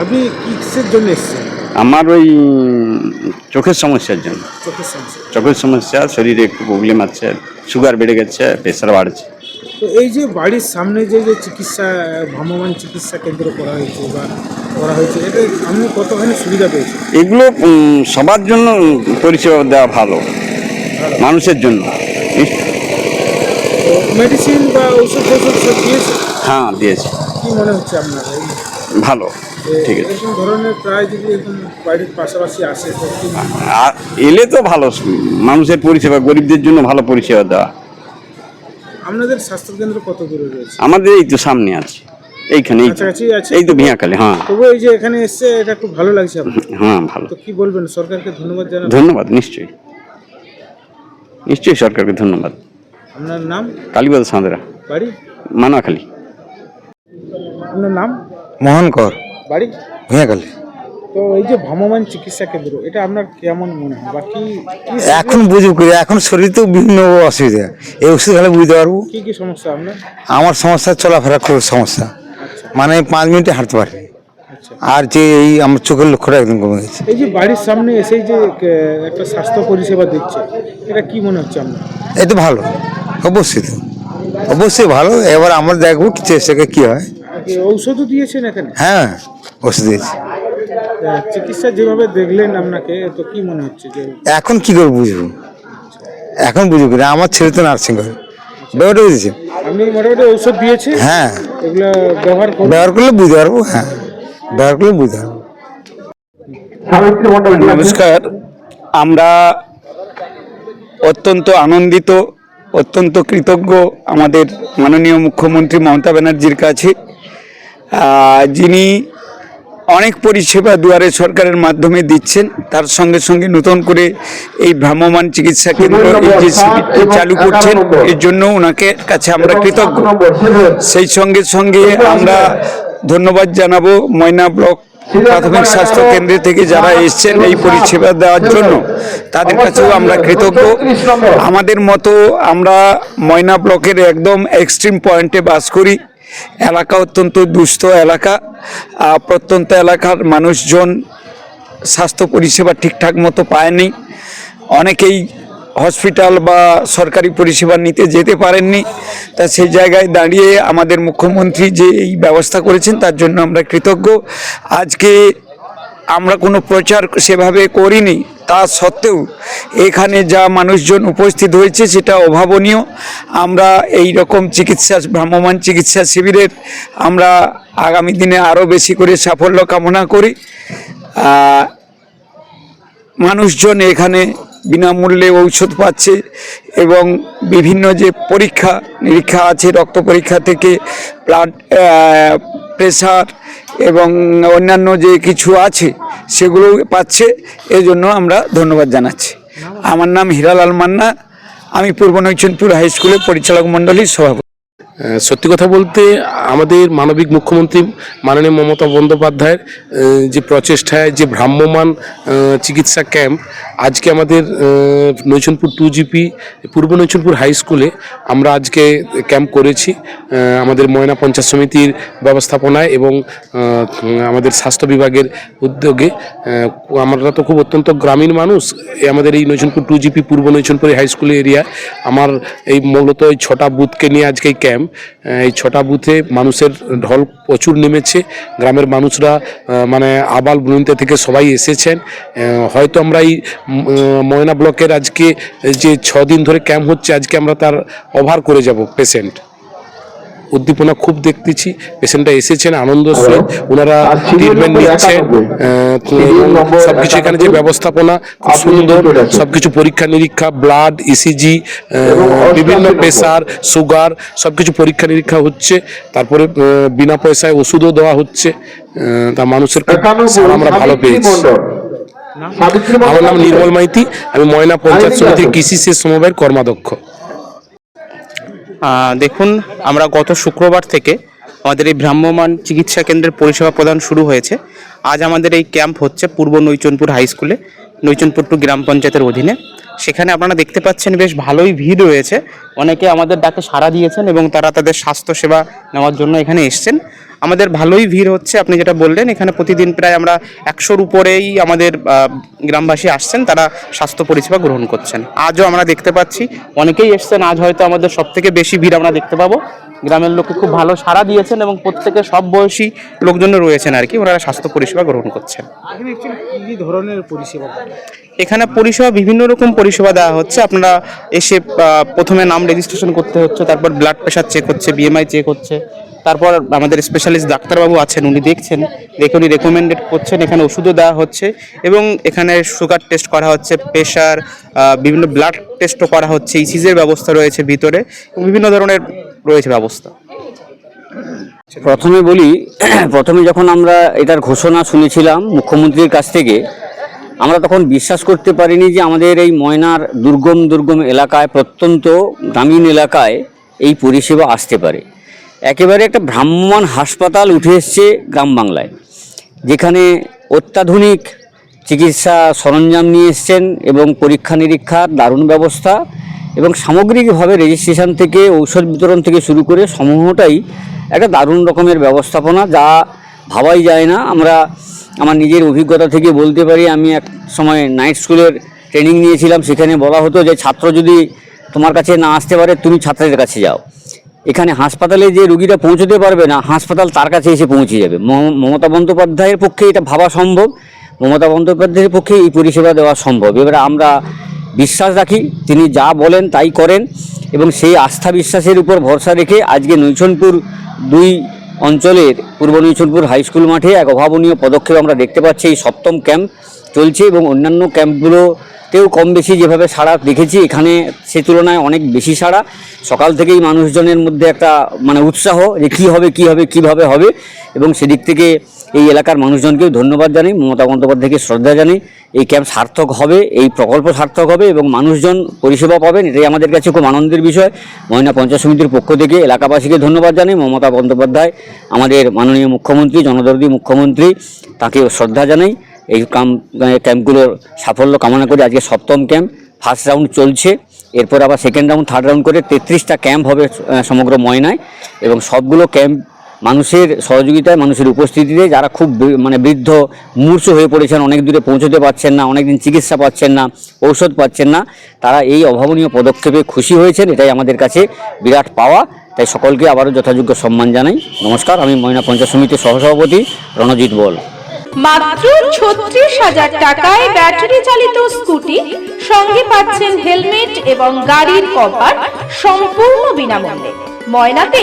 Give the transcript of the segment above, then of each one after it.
আপনি কিসের জন্য এসেছেন? আমার ওই চোখের সমস্যার জন্য। চোখের সমস্যা। শরীরে একটু প্রবলেম আছে সুগার বেড়ে গেছে প্রেশার বাড়ছে। তো এই যে বাড়ির সামনে যে যে চিকিৎসা ভ্রাম্যমান চিকিৎসা কেন্দ্র করা হয়েছে বা করা হয়েছে এটা আপনি কতখানি সুবিধা পেয়েছেন? এগুলো সবার জন্য পরিষেবা দেওয়া ভালো মানুষের জন্য। মেডিসিন বা ওষুধ সব দিয়েছে হ্যাঁ দিয়েছে। কি মনে হচ্ছে আপনার? ভালো ঠিক আছে। হয়? এলে তো ভালো মানুষের পরিষেবা গরিবদের জন্য ভালো পরিষেবা দেওয়া। আপনাদের স্বাস্থ্যকেন্দ্র কত দূরে রয়েছে? আমাদের এই তো সামনে আছে এইখানে এই তো। ভিয়াখালি হ্যাঁ। তবু এই যে এখানে এসছে এটা খুব ভালো লাগছে আপনার হ্যাঁ ভালো। তো কি বলবেন সরকারকে ধন্যবাদ জানাবেন? ধন্যবাদ নিশ্চয়ই। নিশ্চয়ই সরকারকে ধন্যবাদ। আপনার নাম? কালীবাদ সাঁতরা। বাড়ি? মানাখালী। আপনার নাম? মোহন কর বাড়ি? ভূঁয়াকালী তো এই যে ভ্রাম্যমান চিকিৎসা কেন্দ্র এটা আপনার কেমন মনে হয়? বা কি কি- এখন বুঝব করে এখন শরীর তো বিভিন্ন অসুবিধা। এই ওষুধ হলে বুঝতে পারব। কি কি সমস্যা আপনার? আমার সমস্যা চলাফেরা খুব সমস্যা। আচ্ছা। মানে পাঁচ মিনিটে হাঁটতে পারি। আচ্ছা। আর যে এই আমার চোখের লক্ষ্যটা একদম কমে গেছে। এই যে বাড়ির সামনে এসেই যে কে- একটা স্বাস্থ্য পরিষেবা দিচ্ছে এটা কি মনে হচ্ছে আপনার? এটা ভালো। অবশ্যই। তো অবশ্যই ভালো। এবার আমরা দেখব কি চেষ্টাকে কি হয়। ঔষধও দিয়েছেন এখানে? হ্যাঁ ওষুধ দিয়েছি। চিকিৎসা যেভাবে দেখলেন আপনাকে তো কি মনে হচ্ছে যে এখন কি করে বুঝব? এখন বুঝব করে আমার ছেলে তো নার্সিং করে। ব্যাপারটা বুঝেছি আপনি মোটামুটি ঔষধ দিয়েছে হ্যাঁ। এগুলো ব্যবহার ব্যবহার করলে বুঝতে পারব হ্যাঁ। ব্যবহার করলে বুঝতে পারব। নমস্কার। আমরা অত্যন্ত আনন্দিত অত্যন্ত কৃতজ্ঞ আমাদের মাননীয় মুখ্যমন্ত্রী মমতা ব্যানার্জির কাছে। যিনি অনেক পরিষেবা দুয়ারে সরকারের মাধ্যমে দিচ্ছেন তার সঙ্গে সঙ্গে নতুন করে এই ভ্রাম্যমান চিকিৎসা কেন্দ্র এই যে চালু করছেন। এর জন্য ওনাকে কাছে আমরা কৃতজ্ঞ। সেই সঙ্গে সঙ্গে আমরা ধন্যবাদ জানাব ময়না ব্লক প্রাথমিক স্বাস্থ্য কেন্দ্র থেকে যারা এসছেন এই পরিষেবা দেওয়ার জন্য। তাদের কাছেও আমরা কৃতজ্ঞ। আমাদের মতো আমরা ময়না ব্লকের একদম এক্সট্রিম পয়েন্টে বাস করি। এলাকা অত্যন্ত দুস্থ এলাকা। প্রত্যন্ত এলাকার মানুষজন স্বাস্থ্য পরিষেবা ঠিকঠাক মতো পায়নি। অনেকেই হসপিটাল বা সরকারি পরিষেবা নিতে যেতে পারেননি। তা সেই জায়গায় দাঁড়িয়ে আমাদের মুখ্যমন্ত্রী যে এই ব্যবস্থা করেছেন, তার জন্য আমরা কৃতজ্ঞ। আজকে আমরা কোনো প্রচার সেভাবে করিনি। তা সত্ত্বেও এখানে যা মানুষজন উপস্থিত হয়েছে সেটা অভাবনীয়। আমরা এই রকম চিকিৎসা ভ্রাম্যমান চিকিৎসা শিবিরের আমরা আগামী দিনে আরও বেশি করে সাফল্য কামনা করি। মানুষজন এখানে বিনামূল্যে ঔষধ পাচ্ছে এবং বিভিন্ন যে পরীক্ষা নিরীক্ষা আছে, রক্ত পরীক্ষা থেকে ব্লাড প্রেশার এবং অন্যান্য যে কিছু আছে সেগুলো পাচ্ছে। এজন্য আমরা ধন্যবাদ জানাচ্ছি। আমার নাম হিরালাল মান্না। আমি পূর্ব নৈচনপুর হাই স্কুলের পরিচালক মণ্ডলীর সভাপতি। সত্যি কথা বলতে আমাদের মানবিক মুখ্যমন্ত্রী মাননীয় মমতা বন্দ্যোপাধ্যায়ের যে প্রচেষ্টায় যে ভ্রাম্যমান চিকিৎসা ক্যাম্প, আজকে আমাদের নৈচনপুর টু জিপি পূর্ব নৈচনপুর হাই স্কুলে আমরা আজকে ক্যাম্প করেছি আমাদের ময়না পঞ্চায়েত সমিতির ব্যবস্থাপনায় এবং আমাদের স্বাস্থ্য বিভাগের উদ্যোগে আমরা তো খুব অত্যন্ত গ্রামীণ মানুষ আমাদের এই নৈচনপুর টু জিপি পূর্ব নৈচনপুর হাই স্কুল এরিয়া আমার এই মূলত এই ছটা বুথকে নিয়ে আজকে এই ক্যাম্প। এই ছটা বুথে মানুষের ঢল প্রচুর নেমেছে। গ্রামের মানুষরা মানে আবাল বুনতে থেকে সবাই এসেছেন। হয়তো আমরা এই ময়না ব্লকের আজকে যে ছদিন দিন ধরে ক্যাম্প হচ্ছে, আজকে আমরা তার ওভার করে যাব পেশেন্ট। উদ্দীপনা খুব দেখতেছি। পেশেন্টরা এসেছেন আনন্দ সহিত ওনারা ট্রিটমেন্ট নিচ্ছেন সব কিছু এখানে যে ব্যবস্থাপনা খুব সুন্দর। সব কিছু পরীক্ষা নিরীক্ষা ব্লাড ইসিজি বিভিন্ন প্রেসার সুগার সবকিছু পরীক্ষা নিরীক্ষা হচ্ছে। তারপরে বিনা পয়সায় ওষুধও দেওয়া হচ্ছে। আহ, তা মানুষের আমরা ভালো পেয়েছি। আমার নাম নির্মল মাইতি আমি ময়না পঞ্চায়েত সমিতির কৃষি শেষ সমবায়ের কর্মাধ্যক্ষ। দেখুন আমরা গত শুক্রবার থেকে আমাদের এই ভ্রাম্যমান চিকিৎসা কেন্দ্রের পরিষেবা প্রদান শুরু হয়েছে। আজ আমাদের এই ক্যাম্প হচ্ছে পূর্ব নৈচনপুর হাই স্কুলে, নৈচনপুর টু গ্রাম পঞ্চায়েতের অধীনে। সেখানে আপনারা দেখতে পাচ্ছেন বেশ ভালোই ভিড় রয়েছে। অনেকে আমাদের ডাকে সাড়া দিয়েছেন এবং তারা তাদের স্বাস্থ্য সেবা নেওয়ার জন্য এখানে এসছেন। আমাদের ভালোই ভিড় হচ্ছে, আপনি যেটা বললেন, এখানে প্রতিদিন প্রায় আমরা একশোর উপরেই আমাদের গ্রামবাসী আসছেন, তারা স্বাস্থ্য পরিষেবা গ্রহণ করছেন। আজও আমরা দেখতে পাচ্ছি, অনেকেই এসছেন, আজ হয়তো আমাদের সব থেকে বেশি ভিড় আমরা দেখতে পাবো। গ্রামের লোকে খুব ভালো সাড়া দিয়েছেন এবং প্রত্যেকে সব বয়সী লোকজন রয়েছেন আর কি, ওনারা স্বাস্থ্য পরিষেবা গ্রহণ করছেন। কী ধরনের পরিষেবা এখানে পরিষেবা বিভিন্ন রকম পরিষেবা দেওয়া হচ্ছে। আপনারা এসে প্রথমে নাম রেজিস্ট্রেশন করতে হচ্ছে তারপর ব্লাড প্রেশার চেক হচ্ছে বিএমআই চেক হচ্ছে তারপর আমাদের স্পেশালিস্ট ডাক্তারবাবু আছেন উনি দেখছেন দেখে উনি রেকমেন্ডেড করছেন। এখানে ওষুধও দেওয়া হচ্ছে এবং এখানে সুগার টেস্ট করা হচ্ছে প্রেশার বিভিন্ন ব্লাড টেস্টও করা হচ্ছে ইসিজের ব্যবস্থা রয়েছে ভিতরে বিভিন্ন ধরনের রয়েছে ব্যবস্থা। প্রথমে বলি, প্রথমে যখন আমরা এটার ঘোষণা শুনেছিলাম মুখ্যমন্ত্রীর কাছ থেকে, আমরা তখন বিশ্বাস করতে পারিনি যে আমাদের এই ময়নার দুর্গম দুর্গম এলাকায়, প্রত্যন্ত গ্রামীণ এলাকায় এই পরিষেবা আসতে পারে। একেবারে একটা ভ্রাম্যমাণ হাসপাতাল উঠে এসছে গ্রাম বাংলায়, যেখানে অত্যাধুনিক চিকিৎসা সরঞ্জাম নিয়ে এসছেন এবং পরীক্ষা নিরীক্ষার দারুণ ব্যবস্থা এবং সামগ্রিকভাবে রেজিস্ট্রেশন থেকে ঔষধ বিতরণ থেকে শুরু করে সমূহটাই একটা দারুণ রকমের ব্যবস্থাপনা যা ভাবাই যায় না। আমরা আমার নিজের অভিজ্ঞতা থেকে বলতে পারি, আমি এক সময় নাইট স্কুলের ট্রেনিং নিয়েছিলাম, সেখানে বলা হতো যে, ছাত্র যদি তোমার কাছে না আসতে পারে, তুমি ছাত্রের কাছে যাও। এখানে হাসপাতালে যে রুগীটা পৌঁছতে পারবে না, হাসপাতাল তার কাছে এসে পৌঁছে যাবে। মম- মমতা বন্দ্যোপাধ্যায়ের পক্ষে এটা ভাবা সম্ভব, মমতা বন্দ্যোপাধ্যায়ের পক্ষে এই পরিষেবা দেওয়া সম্ভব। এবারে আমরা বিশ্বাস রাখি, তিনি যা বলেন তাই করেন এবং সেই আস্থা বিশ্বাসের উপর ভরসা রেখে আজকে নৈছনপুর দুই অঞ্চলের পূর্ব নৈছনপুর হাই স্কুল মাঠে এক অভাবনীয় পদক্ষেপ আমরা দেখতে পাচ্ছি। এই সপ্তম ক্যাম্প চলছে এবং অন্যান্য ক্যাম্পগুলোতেও কম বেশি যেভাবে সাড়া দেখেছি, এখানে সে তুলনায় অনেক বেশি সাড়া। সকাল থেকেই মানুষজনের মধ্যে একটা মানে উৎসাহ যে কী হবে কী হবে, কীভাবে হবে এবং সেদিক থেকে এই এলাকার মানুষজনকেও ধন্যবাদ জানাই। মমতা বন্দ্যোপাধ্যায়কে শ্রদ্ধা জানাই। এই ক্যাম্প সার্থক হবে, এই প্রকল্প সার্থক হবে এবং মানুষজন পরিষেবা পাবেন, এটাই আমাদের কাছে খুব আনন্দের বিষয়। ময়না পঞ্চায়েত সমিতির পক্ষ থেকে এলাকাবাসীকে ধন্যবাদ জানাই, মমতা বন্দ্যোপাধ্যায়, আমাদের মাননীয় মুখ্যমন্ত্রী, জনদরদী মুখ্যমন্ত্রী, তাকে শ্রদ্ধা জানাই। এই ক্যাম্পগুলোর সাফল্য কামনা করে। আজকে সপ্তম ক্যাম্প ফার্স্ট রাউন্ড চলছে। এরপর আবার সেকেন্ড রাউন্ড থার্ড রাউন্ড করে তেত্রিশটা ক্যাম্প হবে সমগ্র ময়নায়। এবং সবগুলো ক্যাম্প মানুষের সহযোগিতায়, মানুষের উপস্থিতিতে যারা খুব মানে বৃদ্ধ, মূর্ছ হয়ে পড়েছেন, অনেক দূরে পৌঁছতে পারছেন না অনেক দিন চিকিৎসা পাচ্ছেন না, ঔষধ পাচ্ছেন না, তারা এই অভাবনীয় পদক্ষেপে খুশি হয়েছেন, এটাই আমাদের কাছে বিরাট পাওয়া। তাই সকলকে আবারও যথাযোগ্য সম্মান জানাই। নমস্কার, আমি ময়না পঞ্চায়েত সমিতির সহসভাপতি রণজিৎ বল। মাত্র ছত্রিশ হাজার টাকায় ব্যাটারি চালিত স্কুটি সঙ্গে পাচ্ছেন হেলমেট এবং গাড়ির কভার সম্পূর্ণ বিনামূল্যে। ময়নাতে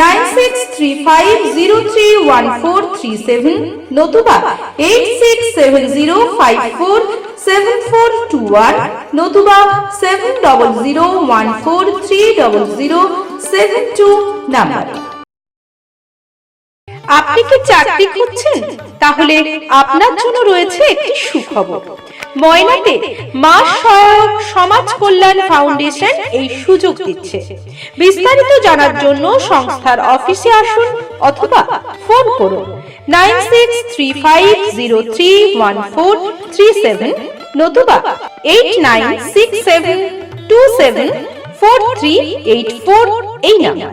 nine six three five zero three one four three seven নতুবা eight six seven zero five four seven four two one নতুবা seven double zero one four three double zero seven two number. আপনি কি চাকরি করছেন তাহলে আপনার জন্য রয়েছে একটি সুখবর। ময়নাতে মা সহায়ক সমাজ কল্যাণ ফাউন্ডেশন এই সুযোগ দিচ্ছে। বিস্তারিত জানার জন্য সংস্থার অফিসে আসুন অথবা ফোন করুন nine six three five zero three one four three seven নতুবা eight nine six seven two seven four three eight four এই নাম্বার।